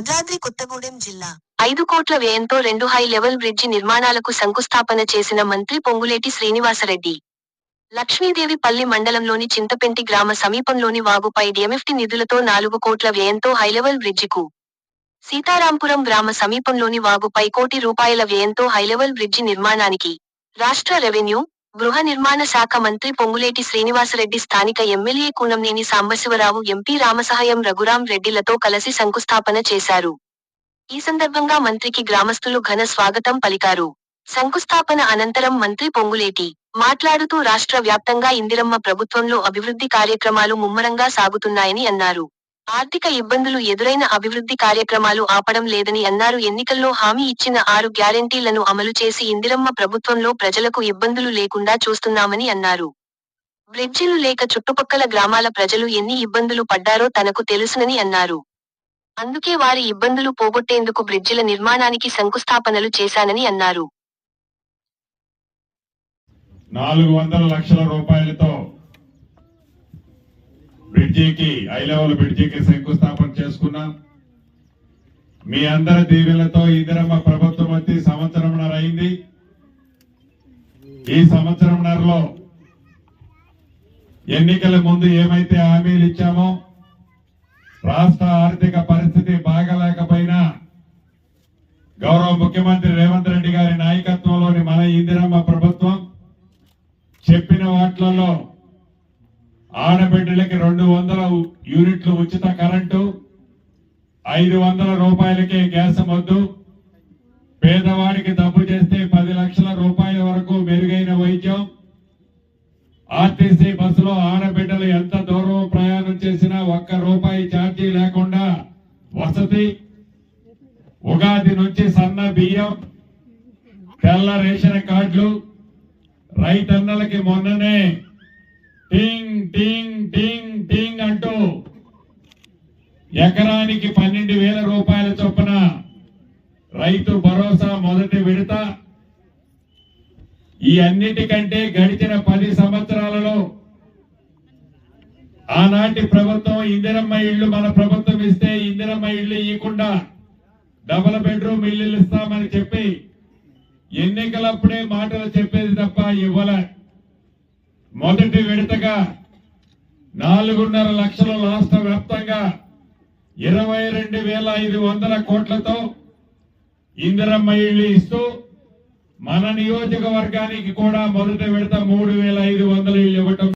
భద్రాద్రి కొత్తగూడెం జిల్లా. ఐదు కోట్ల వ్యయంతో రెండు హై లెవెల్ బ్రిడ్జి నిర్మాణాలకు శంకుస్థాపన చేసిన మంత్రి పొంగులేటి శ్రీనివాసరెడ్డి. లక్ష్మీదేవి పల్లి మండలంలోని చింతపెంటి గ్రామ సమీపంలోని వాగుపై డిఎంఎఫ్టి నిధులతో నాలుగు కోట్ల వ్యయంతో హైలెవెల్ బ్రిడ్జికు. సీతారాంపురం గ్రామ సమీపంలోని వాగుపై కోటి రూపాయల వ్యయంతో హైలెవెల్ బ్రిడ్జి నిర్మాణానికి. రాష్ట్ర రెవెన్యూ గృహ నిర్మాణ శాఖ మంత్రి పొంగులేటి శ్రీనివాసరెడ్డి స్థానిక ఎమ్మెల్యే కూనంనేని సాంబశివరావు ఎంపీ రామసహాయం రఘురాం రెడ్డిలతో కలిసి శంకుస్థాపన చేశారు. ఈ సందర్భంగా మంత్రికి గ్రామస్తులు ఘన స్వాగతం పలికారు. శంకుస్థాపన అనంతరం మంత్రి పొంగులేటి మాట్లాడుతూ రాష్ట్ర వ్యాప్తంగా ఇందిరమ్మ ప్రభుత్వంలో అభివృద్ధి కార్యక్రమాలు ముమ్మరంగా సాగుతున్నాయని అన్నారు. ఆర్థిక ఇబ్బందులు ఎదురైన అభివృద్ధి కార్యక్రమాలు ఆపడం లేదని అన్నారు. ఎన్నికల్లో హామీ ఇచ్చిన ఆరు గ్యారెంటీలను అమలు చేసి ఇందిరమ్మ ప్రభుత్వంలో ప్రజలకు ఇబ్బందులు లేకుండా చూస్తున్నామని అన్నారు. బ్రిడ్జిలు లేక చుట్టుపక్కల గ్రామాల ప్రజలు ఎన్ని ఇబ్బందులు పడ్డారో తనకు తెలుసునని అన్నారు. అందుకే వారి ఇబ్బందులు పోగొట్టేందుకు బ్రిడ్జిల నిర్మాణానికి శంకుస్థాపనలు చేశానని అన్నారు. నాలుగు వందల లక్షల రూపాయలతో బ్రిడ్జికి హై లెవెల్ బ్రిడ్జికి శంకుస్థాపన చేసుకున్నాం. మీ అందరి దీవెనలతో ఇందిరమ్మ ప్రభుత్వం వచ్చి సంవత్సరంన్నర అయింది. ఈ సంవత్సరంన్నరలో ఎన్నికల ముందు ఏమైతే హామీలు ఇచ్చామో రాష్ట్ర ఆర్థిక పరిస్థితి బాగలేకపోయినా గౌరవ ముఖ్యమంత్రి రేవంత్ రెడ్డి గారి నాయకత్వంలోని మన ఇందిరమ్మ ప్రభుత్వం చెప్పిన వాటిలలో ఆడబిడ్డలకి రెండు వందల యూనిట్లు ఉచిత కరెంటు ఐదు వందల రూపాయలకే గ్యాస్ మద్దు. పేదవాడికి డబ్బు చేస్తే పది లక్షల రూపాయల వరకు మెరుగైన వైద్యం. ఆర్టీసీ బస్సులో ఆడబిడ్డలు ఎంత దూరం ప్రయాణం చేసినా ఒక్క రూపాయి ఛార్జీ లేకుండా వసతి ఉగాది నుంచి సన్న బియ్యం తెల్ల రేషన్ కార్డులు రైతన్నలకి మొన్ననే టింగ్ టింగ్ టింగ్ టింగ్ అంటూ ఎకరానికి పన్నెండు వేల రూపాయల చొప్పున రైతు భరోసా మొదటి విడత. ఈ అన్నిటికంటే గడిచిన పది సంవత్సరాలలో ఆనాటి ప్రభుత్వం ఇందిరమ్మ ఇళ్ళు మన ప్రభుత్వం ఇస్తే ఇందిరమ్మ ఇళ్ళు ఇవ్వకుండా డబుల్ బెడ్రూమ్ ఇల్లు ఇస్తామని చెప్పి ఎన్నికలప్పుడే మాటలు చెప్పేది తప్ప ఇవ్వలే. మొదటి విడతగా నాలుగున్నర లక్షల రాష్ట్ర వ్యాప్తంగా ఇరవై రెండు వేల ఐదు వందల కోట్లతో ఇందిరమ్మ ఇళ్ళు ఇస్తూ మన నియోజకవర్గానికి కూడా మొదటి విడత మూడు వేల ఐదు వందల ఇళ్ళు ఇవ్వటం